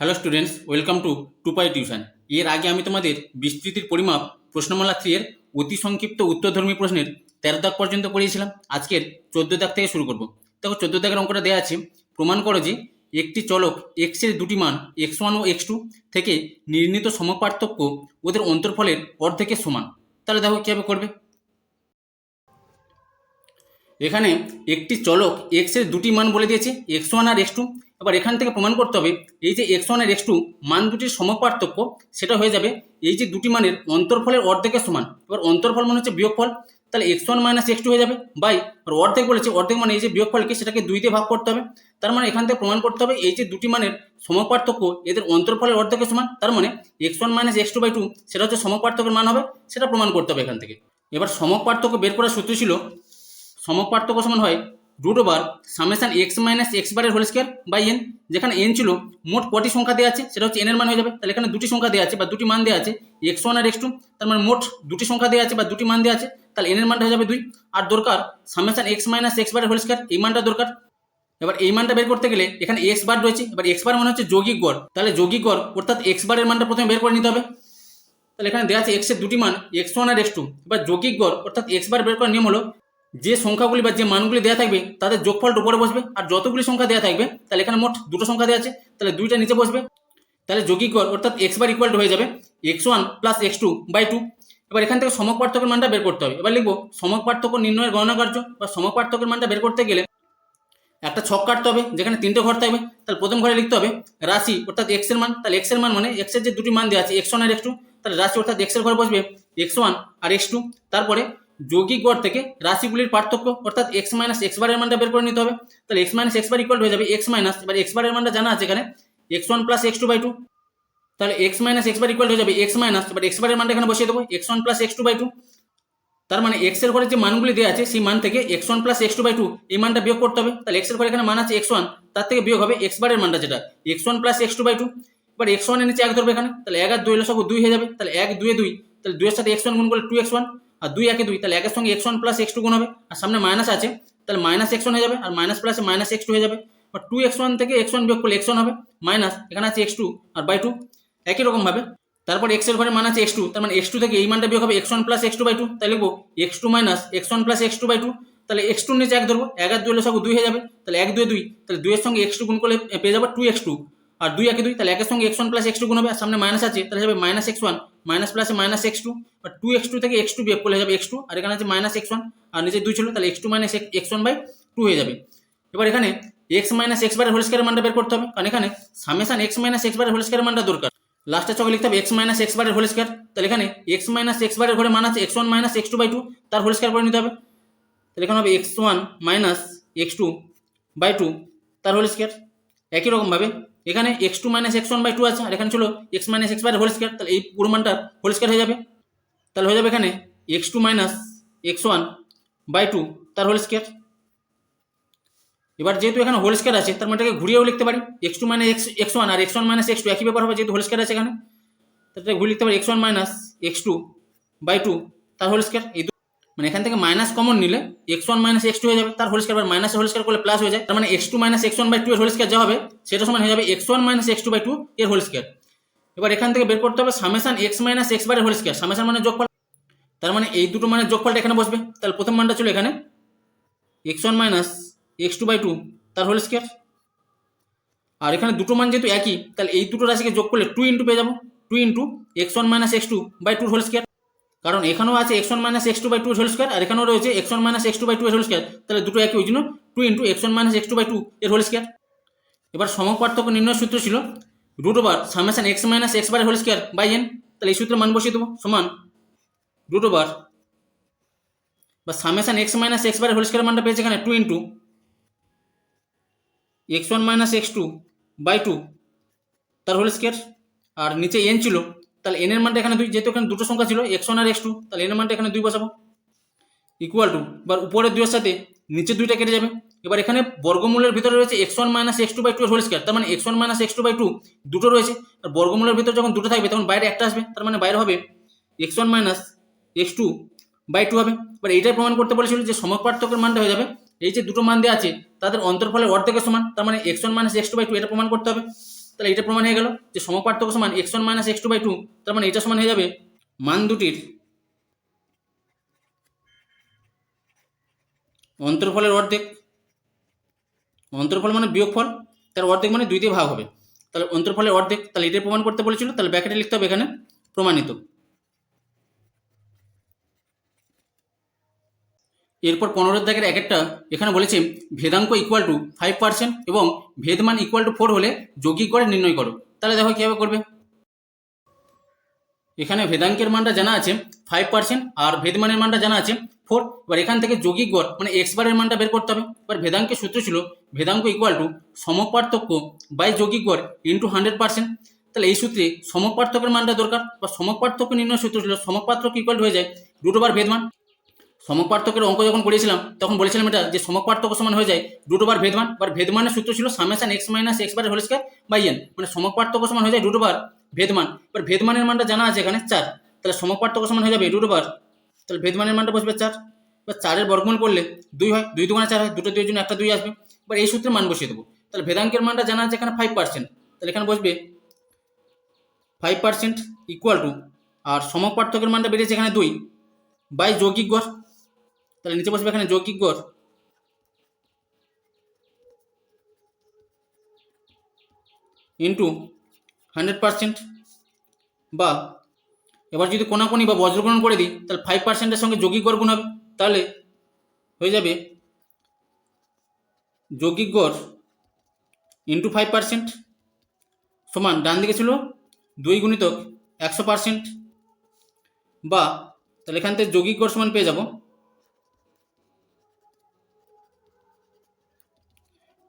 Hello students welcome to two pi tuition এর আগে আমি তোমাদের বিস্তৃতির পরিমাপ প্রশ্নমালা থ্রি এর অতি সংক্ষিপ্ত উত্তরধর্মী প্রশ্নের তেরো দাগ পর্যন্ত পড়িয়েছিলাম। আজকের চোদ্দ দাগ থেকে শুরু করব। দেখো চোদ্দ দাগের অঙ্কটা দেওয়া আছে। প্রমাণ করো যে একটি চলক এক্সের দুটি মান এক্স ওয়ান ও এক্স টু থেকে নির্ণীত সমপার্থক্য ওদের অন্তর্ফলের অর্ধেকের সমান। তাহলে দেখো কীভাবে করবে। এখানে একটি চলক এক্সের দুটি মান বলে দিয়েছে এক্স ওয়ান আর এক্স টু এবার এখান থেকে প্রমাণ করতে হবে, এই যে এক্স ওয়ান আর এক্স টু মান দুটির সমপার্থক্য, সেটা হয়ে যাবে এই যে দুটি মানের অন্তর্ফলের অর্ধেকের সমান। এবার অন্তর্ফল মানে হচ্ছে বিয়োগফল, তাহলে x one minus x two হয়ে যাবে বাই আর অর্ধেক বলেছে, অর্ধেক মানে এই যে বিয়োগফলকে সেটাকে দুই দিয়ে ভাগ করতে হবে, তার মানে এখান থেকে প্রমাণ করতে হবে এই যে দুটি মানের সমপার্থক্য এদের অন্তর্ফলের অর্ধেকের সমান, তার মানে x one minus x two by two সেটা হচ্ছে সমপার্থক্যের মান হবে, সেটা প্রমাণ করতে হবে এখান থেকে। এবার সমপার্থক্য বের করার সূত্র ছিল, সমপার্থক্য সমান হয় root over summation x minus x বারের হোল স্কোয়ার বাই এন যেখানে এন ছিল, মোট কটি সংখ্যা দেওয়া আছে, সেটা হচ্ছে এন এর মান হয়ে যাবে। তাহলে এখানে দুটি সংখ্যা দেওয়া আছে বা দুটি মান দেওয়া আছে এক্স ওয়ান আর এক্স টু তার মানে মোট দুটি সংখ্যা দেওয়া আছে বা দুটি মান দেওয়া আছে, তাহলে এন এর মানটা হয়ে যাবে দুই। আর দরকার সামেশন এক্স মাইনাস এক্স বারের হোল স্কোয়ার এই মানটা দরকার। এবার এই মানটা বের করতে গেলে এখানে এক্স বার রয়েছে, এবার এক্স বার মানে হচ্ছে যৌগিক গড়। তাহলে যৌগিক গড়, অর্থাৎ এক্স বারের মানটা প্রথমে বের করে নিতে হবে। তাহলে এখানে দেওয়া আছে এক্সের দুটি মান এক্স ওয়ান আর এক্স টু এবার যৌগিক গড়, অর্থাৎ এক্স বার বের করার নিয়ম হলো যে সংখ্যাগুলি বা যে মানগুলি দেওয়া থাকবে, তাদের যোগফলটা উপরে বসবে। আর যতগুলি সংখ্যা দেওয়া থাকবে, তাহলে এখানে মোট দুটো সংখ্যা দেওয়া আছে, তাহলে দুইটা নিচে বসবে। তাহলে যৌগিক গড় অর্থাৎ এক্স বার ইকুয়াল হয়ে যাবে। X one plus x two by two এবার এখান থেকে সমক পার্থক্যের মানটা বের করতে হবে। এবার লিখব, সমক পার্থক্য নির্ণয়ের গণনা কার্য বা সমক পার্থক্যের মানটা বের করতে গেলে একটা ছক কাটতে হবে, যেখানে তিনটে ঘর থাকবে। তাহলে প্রথম ঘরে লিখতে হবে, রাশি অর্থাৎ এক্সের মান। তাহলে এক্সের মান মানে এক্সের যে দুটি মান দেওয়া আছে এক্স ওয়ান আর এক্স টু তাহলে রাশি অর্থাৎ এক্সের ঘরে বসবে এক্স ওয়ান আর এক্স টু তারপরে যৌগিক গড় থেকে রাশিগুলির পার্থক্য, অর্থাৎ এক্স মাইনাস এক্স বারের মানটা বের করে নিতে হবে। তাহলে x minus x bar equal হয়ে যাবে এক্স মাইনাস এবার এক্স বারের মানটা জানা আছে এখানে। X one plus x two by two তাহলে x minus x bar equal হয়ে যাবে এক্স মাইনাস এবার এক্স বারের মানটা এখানে বসিয়ে দেবো x one plus x two by two তার মানে এক্সের ঘরে যে মানগুলি দেওয়া আছে, সেই মান থেকে x one plus x two by two এই মানটা বিয়োগ করতে হবে। তাহলে এক্সের ঘরে এখানে মান আছে এক্স ওয়ান তার থেকে বিয়োগ হবে এক্স বারের মানটা যেটা। X one plus x two by two এবার এক্স ওয়ানের নিচে এক ধরবে এখানে। তাহলে এক আর দুই লসক দুই হয়ে যাবে। তাহলে এক, দুয়ে দুই। তাহলে দুইয়ের সাথে এক্স ওয়ান গুণ করলে টু এক্স ওয়ান আর দুই একে দুই, তাহলে একের সঙ্গে x one plus x two গুণ হবে। আর সামনে মাইনাস আছে, তাহলে মাইনাস এক্স ওয়ান হয়ে যাবে, আর মাইনাস প্লাসে মাইনাস এক্স টু হয়ে যাবে। বা টু এক্স ওয়ান থেকে এক্স ওয়ান বিয়োগ করলে এক্স ওয়ান হবে মাইনাস এখানে আছে এক্স টু আর বাই টু একই রকম ভাবে। তারপর এক্সের ঘরে মান আছে এক্স টু তার মানে এক্স টু থেকে এই মানটা বিয়োগ হবে x one plus x two by two তাহলে লিখব x two minus x one plus x two by two তাহলে এক্স টুর নিচে এক ধরবো, এক আর দুই হলে সব দুই হয়ে যাবে, তাহলে এক, দুই দুই, তাহলে দুইয়ের সঙ্গে এক্স টু গুণ করলে পেয়ে যাব টু এক্স টু আর দুই একে দুই, তাহলে একের সঙ্গে x one plus x two গুণ হবে, আর সামনে মাইনাস আছে, তাহলে যাবে মাইনাস এক্স ওয়ান মাইনাস প্লাসে মাইনাস এক্স টু আর টু এক্স টু থেকে এক্স টু বিয়োগ করলে যাবে এক্স টু আর এখানে আছে মাইনাস এক্স ওয়ান আর নিচে দুই ছিল, তাহলে x two minus x one by two হয়ে যাবে। এবার এখানে এক্স মাইনাস এক্স বারের হোল স্কোয়ারের মানটা বের করতে হবে, কারণ এখানে সামেশন এক্স মাইনাস এক্স বারের হোল স্কোয়ারের মানটা দরকার। লাস্টে চকে লিখতে হবে এক্স মাইনাস এক্স বারের হোল স্কোয়ার তাহলে এখানে এক্স মাইনাস এক্স বারের ঘরে মান আছে x one minus x two by two তার হোল স্কোয়ার করে নিতে হবে। তাহলে এখানে হবে x one minus x two by two তার হোল স্কোয়ার একই রকমভাবে এখানে x two minus x one by two আছে, আর এখানে ছিল এক্স মাইনাস এক্স বারের হোল স্কোয়ার তাহলে এই পুরো মানটার হোল স্কোয়ার হয়ে যাবে। তাহলে হয়ে যাবে এখানে x two minus x one by two তার হোল স্কোয়ার এবার যেহেতু এখানে হোল স্কোয়ার আছে, তার মানে এটাকে ঘুরিয়েও লিখতে পারি x two minus x x one আর x one minus x two একই ব্যাপার হবে যেহেতু হোল স্কোয়ার আছে এখানে। তাহলে ঘুরে লিখতে পারি x one minus x two by two তার হোল স্কোয়ার এই মানে এখান থেকে মাইনাস কমন নিলে x one minus x two হয়ে যাবে, তার হোল মাইনাস হোল স্কোয়ার করলে প্লাস হয়ে যায়। তার মানে x two minus x one by two এর হোল যা হবে, সেটা সমান হয়ে যাবে x one minus x two by two এর হোল স্কোয়ার এবার এখান থেকে বের করতে হবে সামেশন এক্স মাইনাস এক্স বারের হোল স্কোয়ার সামেশন মানে যোগফল। তার মানে এই দুটো মানে যোগফলটা এখানে বসবে। তাহলে প্রথম মানটা ছিল এখানে x one minus x two by two তার হোল স্কোয়ার আর এখানে দুটো মান যেহেতু একই, তাহলে এই দুটো রাশিকে যোগ করলে টু ইন্টু পেয়ে যাব। Two into x one minus x two by two whole square কারণ এখানেও আছে x one minus x two by two whole square আর এখানেও রয়েছে x one minus x two by two এর হোল স্কোয়ার তাহলে দুটো একই, ওই জন্য two into x one minus x two by two এর হোল স্কোয়ার এবার সমপার্থক্য নির্ণয় সূত্র ছিল root over summation x minus x বারের হোল স্কোয়ার বাই এন তাহলে এই সূত্রে মান বসিয়ে দেবো, সমান রুট ওভার বা সামেশন এক্স মাইনাস এক্স বারের হোল স্কোয়ার মানটা পেয়েছে এখানে two into x one minus x two by two তার হোল স্কোয়ার আর নিচে এন ছিল তাহলে এন এর মানটা এখানে দুই, যেহেতু এখানে দুটো সংখ্যা ছিল এক্স ওয়ান আর এক্স টু তাহলে এন এর মানটা এখানে দুই বসাবো। ইকুয়াল টু এবার উপরের দুইয়ের সাথে নিচে দুইটা কেটে যাবে। এবার এখানে বর্গমূলের ভিতরে রয়েছে x one minus x two by two whole square তার মানে x one minus x two by two দুটো রয়েছে। আর বর্গমূলের ভিতরে যখন দুটো থাকবে, তখন বাইরে একটা আসবে, তার মানে বাইরে হবে x one minus x two by two হবে। এবার এইটাই প্রমাণ করতে বলেছিল যে সমপার্থক্যের মানটা হয়ে যাবে। এই যে দুটো মান দেওয়া আছে, তাদের অন্তর্ফলের অর্ধেকের সমান, তার মানে x one minus x two by two এটা প্রমাণ করতে হবে। তাহলে এটা প্রমাণ হয়ে গেল যে সমপার্থক্য সমান x one minus x two by two তার মানে এটা সমান হয়ে যাবে মান দুটির অন্তর্ফলের অর্ধেক। অন্তর্ফল মানে বিয়োগফল, তার অর্ধেক মানে দুই দিয়ে ভাগ হবে। তাহলে অন্তর্ফলের অর্ধেক, তাহলে এটাই প্রমাণ করতে বলেছিল, তাহলে ব্যাকেটে লিখতে হবে এখানে প্রমাণিত। এরপর পনেরো দাগের এক একটা এখানে বলেছে, ভেদাঙ্ক ইকুয়াল টু ফাইভ পার্সেন্ট এবং ভেদমান ইকুয়াল টু ফোর হলে যৌগিক করে নির্ণয় করো। তাহলে দেখো কীভাবে করবে। এখানে ভেদাঙ্কের মানটা জানা আছে ফাইভ পার্সেন্ট আর ভেদমানের মানটা জানা আছে ফোর এবার এখান থেকে যৌগিক গড় মানে এক্স বারের মানটা বের করতে হবে। এবার ভেদাঙ্কের সূত্র ছিল, ভেদাঙ্ক ইকুয়াল টু সমপার্থক্য বাই যৌগিক গড় ইন্টু হান্ড্রেড পার্সেন্ট তাহলে এই সূত্রে সমপার্থক্যের মানটা দরকার, বা সমপার্থক্য নির্ণয় সূত্র ছিল সমপার্থক্য ইকুয়াল হয়ে যায় রুট ওভার ভেদমান। সমপার্থক্যের অঙ্ক যখন করেছিলাম তখন বলেছিলাম এটা যে সমপার্থক্য সমান হয়ে যায় রুট ওভার ভেদমান। বা ভেদমানের সূত্র ছিল সামেশন এক্স মাইনাস এক্স বারের হোল স্কয়ার বাই এন মানে সমপার্থক্য সমান হয়ে যায় রুট ওভার ভেদমান। এবার ভেদমানের মানটা জানা আছে এখানে চার। তাহলে সমপার্থক্য সমান হয়ে যাবে রুট ওভার তাহলে ভেদমানের মানটা বসবে চার। এবার চারের বর্গমূল করলে দুই হয়, দুই দুগুণে চার হয়, দুটো দুইয়ের জন্য একটা দুই আসবে। এবার এই সূত্রে মান বসিয়ে দেবো। তাহলে ভেদাঙ্কের মানটা জানা আছে এখানে ফাইভ পার্সেন্ট তাহলে এখানে বসবে ফাইভ পার্সেন্ট ইকুয়াল টু আর সমপার্থক্যের মানটা বেড়েছে এখানে দুই। বাই যৌগিক গড় তাহলে নিচে বসবে এখানে যৌগিক গড় ইন্টু হান্ড্রেড পার্সেন্ট বা এবার যদি কোনাকুনি বা বজ্রগ্রহণ করে দিই, তাহলে ফাইভ পার্সেন্টের সঙ্গে যৌগিক গড় গুণ হবে। তাহলে হয়ে যাবে যৌগিক গড় ইন্টু ফাইভ পার্সেন্ট সমান ডান দিকে ছিল দুই গুণিতক একশো পার্সেন্ট বা তাহলে এখান থেকে যৌগিক গড় সমান পেয়ে যাব।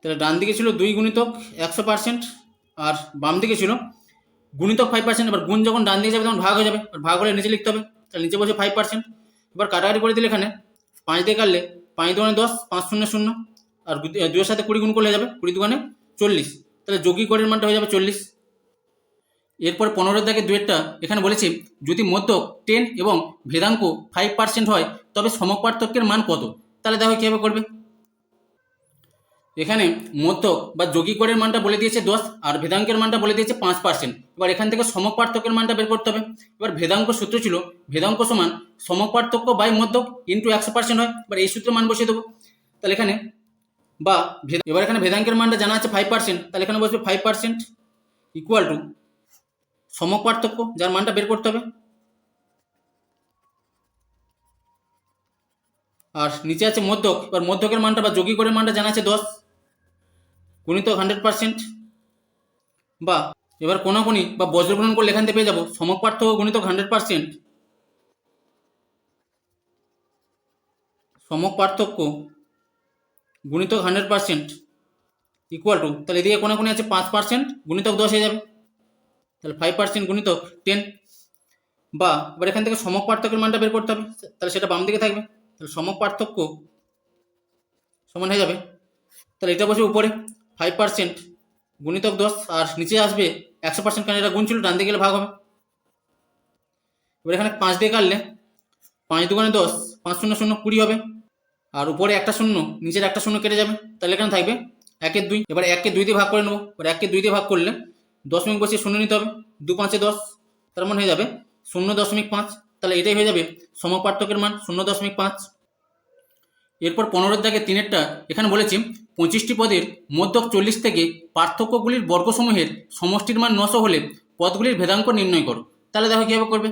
তাহলে ডান দিকে ছিল দুই গুণিতক একশো পার্সেন্ট আর বাম দিকে ছিল গুণিতক ফাইভ পার্সেন্ট এবার গুণ যখন ডান দিকে যাবে তখন ভাগ হয়ে যাবে। আর ভাগ হলে নিচে লিখতে হবে। তাহলে নিচে বসে ফাইভ পার্সেন্ট এবার কাটাকাটি করে দিলে এখানে পাঁচ দিয়ে কাটলে পাঁচ দোকানে দশ, পাঁচ শূন্য শূন্য। আর দু- দুইয়ের সাথে কুড়ি গুণ করলে যাবে কুড়ি দোকানে চল্লিশ। তাহলে যৌগিক গড়ের মানটা হয়ে যাবে চল্লিশ। এরপর পনেরোর দাগে দুয়েরটা এখানে বলেছি, যদি মধ্যক টেন এবং ভেদাঙ্ক ফাইভ পার্সেন্ট হয়, তবে সমপার্থক্যের মান কত? তাহলে দেখো কীভাবে করবে। এখানে মধ্যক বা যৌগিক গড়ের মানটা বলে দিয়েছে দশ, আর ভেদাঙ্কের মানটা বলে দিয়েছে পাঁচ পার্সেন্ট এবার এখান থেকে সমপার্থক্যের মানটা বের করতে হবে। এবার ভেদাঙ্ক সূত্র ছিল, ভেদাঙ্ক সমান সমপার্থক্য বাই মধ্যক ইন্টু একশো পার্সেন্ট হয়। এবার এই সূত্রে মান বসিয়ে দেবো। তাহলে এখানে বা এবার এখানে ভেদাঙ্কের মানটা জানা আছে ফাইভ পার্সেন্ট তাহলে এখানে বসবে ফাইভ পার্সেন্ট ইকুয়াল টু সমপার্থক্য, যার মানটা বের করতে হবে। আর নিচে আছে মধ্যক। এবার মধ্যকের মানটা বা যোগী গড়ের মানটা জানা আছে দশ। গুণিতক হান্ড্রেড পার্সেন্ট বা এবার কোনাকুনি বা বজ্রগ্রহণ করলে এখান থেকে পেয়ে যাব। সমক সমপার্থক্য গুণিতক হান্ড্রেড পার্সেন্ট সমপার্থক্য গুণিতক হান্ড্রেড পার্সেন্ট ইকুয়াল টু তাহলে এদিকে কোনাকুনি আছে পাঁচ পার্সেন্ট গুণিতক দশ হয়ে যাবে। তাহলে ফাইভ পার্সেন্ট গুণিতক টেন বা এবার এখান থেকে সমক পার্থক্যের মানটা বের করতে হবে, তাহলে সেটা বাম দিকে থাকবে। তাহলে সমক পার্থক্য সমান হয়ে যাবে। তাহলে এটা বসে উপরে। ফাইভ পার্সেন্ট গুণিতক দশ, আর নিচে আসবে একশো পার্সেন্ট কারণ এটা গুণ ছিল ডান দিকে গেলে ভাগ হবে। এবার এখানে পাঁচ দিয়ে কাটলে, পাঁচ দোকানে দশ, পাঁচ শূন্য শূন্য কুড়ি হবে। আর উপরে একটা শূন্য, নিচের একটা শূন্য কেটে যাবে। তাহলে এখানে থাকবে একের দুই। এবার এককে দুই দিয়ে ভাগ করে নেব। এবার এককে দুই দিয়ে ভাগ করলে দশমিক বসিয়ে শূন্য নিতে হবে। দু পাঁচে দশ, তার মান হয়ে যাবে শূন্য দশমিক পাঁচ। তাহলে এটাই হয়ে যাবে সমপার্থকের মান শূন্য দশমিক পাঁচ। এরপর পনেরোর দাগে তিনেরটা, এখানে বলেছি পঁচিশটি পদের মধ্যক চল্লিশ থেকে পার্থক্যগুলির বর্গসমূহের সমষ্টির মান নশো হলে পদগুলির ভেদাঙ্ক নির্ণয় করো। তাহলে দেখো কীভাবে করবে?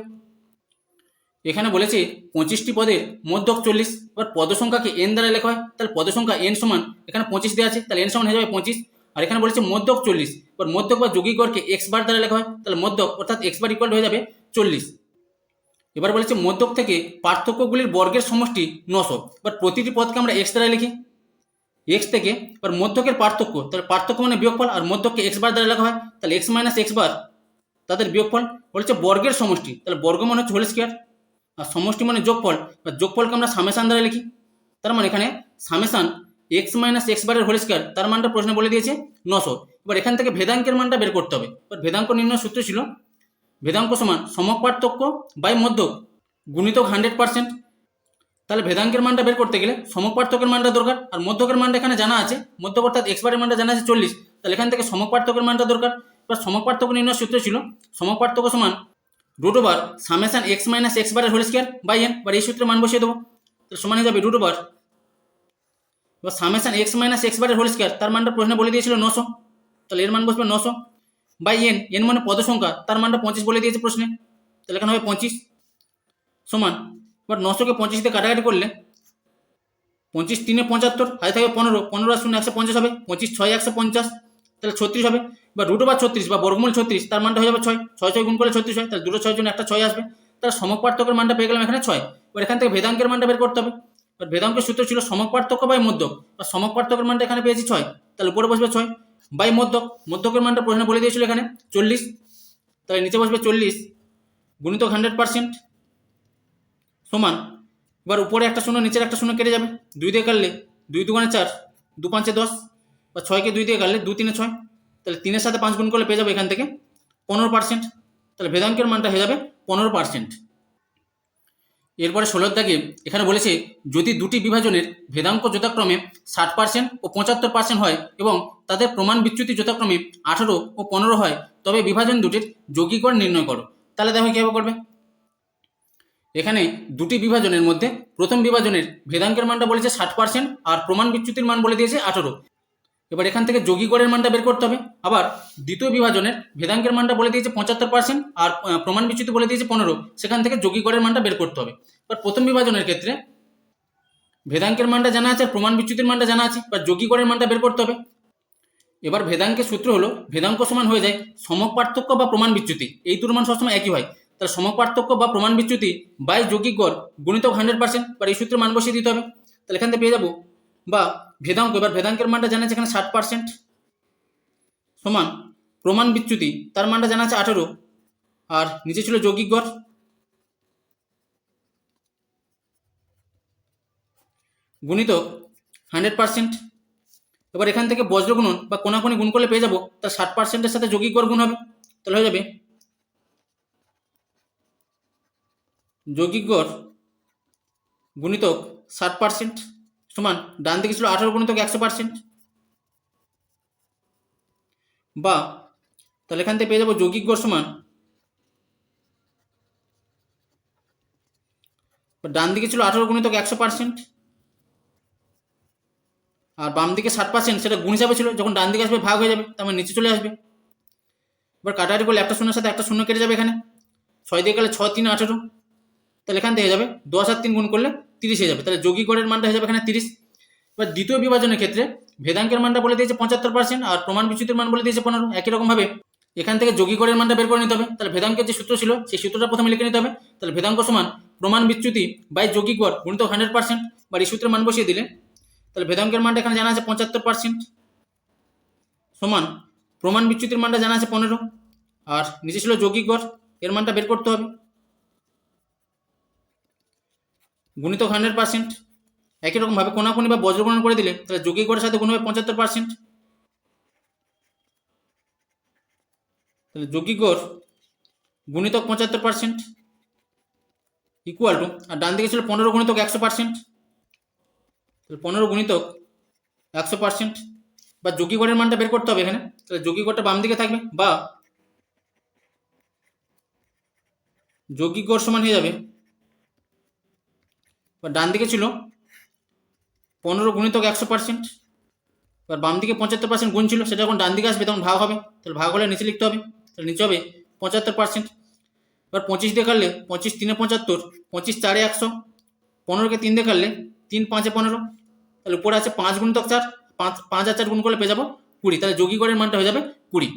এখানে বলেছে পঁচিশটি পদের মধ্যক চল্লিশ, এবার পদ সংখ্যাকে এন দ্বারা লেখা হয়, তাহলে পদ সংখ্যা এন সমান, এখানে পঁচিশ দেওয়া আছে, তাহলে এন সমান হয়ে যাবে পঁচিশ। আর এখানে বলেছে মধ্যক চল্লিশ, এবার মধ্যক বা যৌগিক গড়কে এক্স বার দ্বারা লেখা হয়, তাহলে মধ্যক অর্থাৎ এক্স বার ইকুয়াল হয়ে যাবে চল্লিশ। এবার বলেছে মধ্যক থেকে পার্থক্যগুলির বর্গের সমষ্টি নশো, এবার প্রতিটি পদকে আমরা এক্স দ্বারা লিখি। এক্স থেকে এবার মধ্যকের পার্থক্য, তাহলে পার্থক্য মানে বিয়োগফল আর মধ্যককে এক্স বার দ্বারা লেখা হয়, তাহলে এক্স মাইনাস এক্স বার, তাদের বিয়োগফল বলেছে বর্গের সমষ্টি, তাহলে বর্গ মানে হচ্ছে হোল স্কোয়ার আর সমষ্টি মানে যোগফল বা যোগফলকে আমরা সামেশান দ্বারা লিখি, তার মানে এখানে সামেশান এক্স মাইনাস এক্স বারের হোল স্কোয়ার তার মানটা প্রশ্নে বলে দিয়েছে নশো, এবার এখান থেকে ভেদাঙ্কের মানটা বের করতে হবে, এবার ভেদাঙ্ক নির্ণয় সূত্র ছিল, ভেদাঙ্ক সমান সমপার্থক্য বাই মধ্যক গুণিতক হান্ড্রেড পার্সেন্ট তাহলে ভেদাঙ্কের মানটা বের করতে গেলে সমপার্থক্যের মানটা দরকার, আর মধ্যকের মানটা এখানে জানা আছে মধ্যক অর্থাৎ এক্স বারের মানটা জানা আছে চল্লিশ। তাহলে এখান থেকে সমপার্থক্যের মানটা দরকার। এবার সমপার্থক্য নির্ণয় সূত্র ছিল সমপার্থক্য সমান root over summation x minus x বারের হোল স্কোয়ার বাই এন এবার এই সূত্রে মান বসিয়ে দেবো। তাহলে সমান হয়ে যাবে রুট ওভার এবার সামেশান এক্স মাইনাস এক্স বারের হোল স্কোয়ার তার মানটা প্রশ্নে বলে দিয়েছিল নশো। তাহলে এর মান বসবে নশো বাই এন এন মানে পদ সংখ্যা তার মানটা পঁচিশ বলে দিয়েছে প্রশ্নে। তাহলে এখানে হবে পঁচিশ। সমান এবার নশোকে পঁচিশ দিয়ে কাটাকাটি করলে পঁচিশ তিনে পঁচাত্তর, হাতে থাকবে পনেরো পনেরো আর শূন্য একশো পঞ্চাশ হবে, পঁচিশ ছয় একশো পঞ্চাশ, তাহলে ছত্রিশ হবে বা রুটো বা ছত্রিশ বা বর্গমূল ছত্রিশ, তার মানটা হয়ে যাবে ছয় ছয় ছয় গুণ করলে ছত্রিশ হয়, তাহলে দুটো ছয় জন্য একটা ছয় আসবে, তাহলে সমপার্থক্যের মানটা পেয়ে গেলাম এখানে ছয়, এবার এখান থেকে ভেদাঙ্কের মানটা বের করতে হবে, এবার ভেদাঙ্কের সূত্র ছিল সমপার্থক্য বাই মধ্যক বা সমপার্থক্যের মানটা এখানে পেয়েছি ছয়, তাহলে উপরে বসবে ছয় বাই মধ্যক, মধ্যকের মানটা প্রশ্নে বলে দিয়েছিল এখানে চল্লিশ, তাহলে নিচে বসবে চল্লিশ গুণিত হান্ড্রেড পার্সেন্ট সমান। এবার উপরে একটা শূন্য, নিচের একটা শূন্য কেটে যাবে। দুই দিয়ে কাটলে দুই দুগুণে চার, দু পাঁচে দশ, বা ছয়কে দুই দিয়ে কাটলে দু তিনে ছয়। তাহলে তিনের সাথে পাঁচ গুণ করলে পেয়ে যাবে এখান থেকে পনেরো পার্সেন্ট। তাহলে ভেদাঙ্কের মানটা হয়ে যাবে পনেরো পার্সেন্ট। এরপরে ষোলোর দাগে এখানে বলেছে, যদি দুটি বিভাজনের ভেদাঙ্ক যথাক্রমে ষাট পার্সেন্ট ও পঁচাত্তর পার্সেন্ট হয় এবং তাদের প্রমাণ বিচ্যুতি যথাক্রমে আঠারো ও পনেরো হয়, তবে বিভাজন দুটির যৌগিকরণ নির্ণয় করো। তাহলে দেখো কীভাবে করবে। এখানে দুটি বিভাজনের মধ্যে প্রথম বিভাজনের ভেদাঙ্কের মানটা বলেছে ষাট পার্সেন্ট আর প্রমাণ বিচ্যুতির মান বলে দিয়েছে আঠারো। এবার এখান থেকে যৌগিকরণের মানটা বের করতে হবে। আবার দ্বিতীয় বিভাজনের ভেদাঙ্কের মানটা বলে দিয়েছে পঁচাত্তর পার্সেন্ট আর প্রমাণ বিচ্যুতি বলে দিয়েছে পনেরো। সেখান থেকে যৌগিকরণের মানটা বের করতে হবে। এবার প্রথম বিভাজনের ক্ষেত্রে ভেদাঙ্কের মানটা জানা আছে আর প্রমাণ বিচ্যুতির মানটা জানা আছে বা যৌগিকরণের মানটা বের করতে হবে। এবার ভেদাঙ্কের সূত্র হলো, ভেদাঙ্ক সমান হয়ে যায় সমপার্থক্য বা প্রমাণ বিচ্যুতি। এই দুটোর মান সবসময় একই হয়। তাহলে সমপার্থক্য বা প্রমাণ বিচ্যুতি বাই যৌগিক গড় গুণিতক হান্ড্রেড পার্সেন্ট বা এই সূত্রে মান বসিয়ে দিতে হবে। তাহলে এখান থেকে পেয়ে যাব বা ভেদাঙ্ক, এবার ভেদাঙ্কের মানটা জানা আছে এখানে ষাট পার্সেন্ট সমান প্রমাণ বিচ্যুতি, তার মানটা জানা আছে আঠেরো। আর নিচে ছিল যৌগিক গড়। গুণিত হান্ড্রেড পার্সেন্ট এবার এখান থেকে বজ্র গুণন বা কোনাকুনি গুণ করলে পেয়ে যাব, তার ষাট পার্সেন্টের সাথে যৌগিক গড় গুণ হবে। তাহলে হয়ে যাবে যৌগিক গড় গুণিতক ষাট পার্সেন্ট সমান ডান দিকে ছিল আঠারো গুণিতক একশো পার্সেন্ট বা, তাহলে এখান থেকে পেয়ে যাব যৌগিক গড় সমান ডান দিকে ছিল আঠারো গুণিতক একশো পার্সেন্ট আর বাম দিকে ষাট পার্সেন্ট সেটা গুণ হিসাবে ছিল, যখন ডান দিকে আসবে ভাগ হয়ে যাবে, তার মানে নিচে চলে আসবে। এবার কাটাকাটি করলে একটা শূন্যের সাথে একটা শূন্য কেটে যাবে এখানে। ছয় দিয়ে গেলে ছয়, তিন, আঠেরো। তাহলে এখান থেকে যাবে দশ আর তিন গুণ করলে তিরিশ হয়ে যাবে। তাহলে যৌগিক গড়ের মানটা হয়ে যাবে এখানে তিরিশ। এবার দ্বিতীয় বিভাজনের ক্ষেত্রে ভেদাঙ্কের মানটা বলে দিয়েছে পঁচাত্তর পার্সেন্ট আর প্রমাণ বিচ্যুতির মান বলে দিয়েছে পনেরো। একই রকমভাবে এখান থেকে যৌগিক গড়ের মানটা বের করে নিতে হবে। তাহলে ভেদাঙ্কের যে সূত্র ছিল, সেই সূত্রটা প্রথমে লিখে নিতে হবে। তাহলে ভেদাঙ্ক সমান প্রমাণ বিচ্যুতি বাই যৌগিক গড় গুণিত হান্ড্রেড পার্সেন্ট বা এই সূত্রের মান বসিয়ে দিলে, তাহলে ভেদাঙ্কের মানটা এখানে জানা আছে পঁচাত্তর পার্সেন্ট সমান প্রমাণ বিচ্যুতির মানটা জানা আছে পনেরো। আর নিচে ছিল যৌগিক গড়, এর মানটা বের করতে হবে। গুণিত হান্ড্রেড পার্সেন্ট একই রকমভাবে কোনাকুনি বা বজ্রগণন করে দিলে তাহলে যৌগিক গড়ের সাথে গুণ হবে পঁচাত্তর পার্সেন্ট তাহলে যৌগিক গড় গুণিতক পঁচাত্তর পার্সেন্ট ইকুয়াল টু আর ডান দিকে ছিল পনেরো গুণিতক একশো পার্সেন্ট তাহলে পনেরো গুণিতক একশো পার্সেন্ট বা যৌগিকগড়ের মানটা বের করতে হবে এখানে। তাহলে যৌগিকগড়টা বাম দিকে থাকবে বা যোগী যৌগিকগড় সমান হয়ে যাবে বা ডান দিকে ছিল পনেরো গুণিতক একশো পার্সেন্ট এবার বাম দিকে পঁচাত্তর পার্সেন্ট গুণ ছিল, সেটা যখন ডান দিকে আসবে তখন ভাগ হবে। তাহলে ভাগ হলে নিচে লিখতে হবে। তাহলে নিচে হবে পঁচাত্তর পার্সেন্ট এবার পঁচিশ কাটলে পঁচিশ তিনে পঁচাত্তর, পঁচিশ চারে একশো, পনেরোকে তিন কাটলে তিন পাঁচে পনেরো। তাহলে উপরে আছে পাঁচ গুণিতক চার, পাঁচ পাঁচ আর চার গুণ করলে পেয়ে যাব কুড়ি। তাহলে যৌগিকগড়ের মানটা হয়ে যাবে কুড়ি।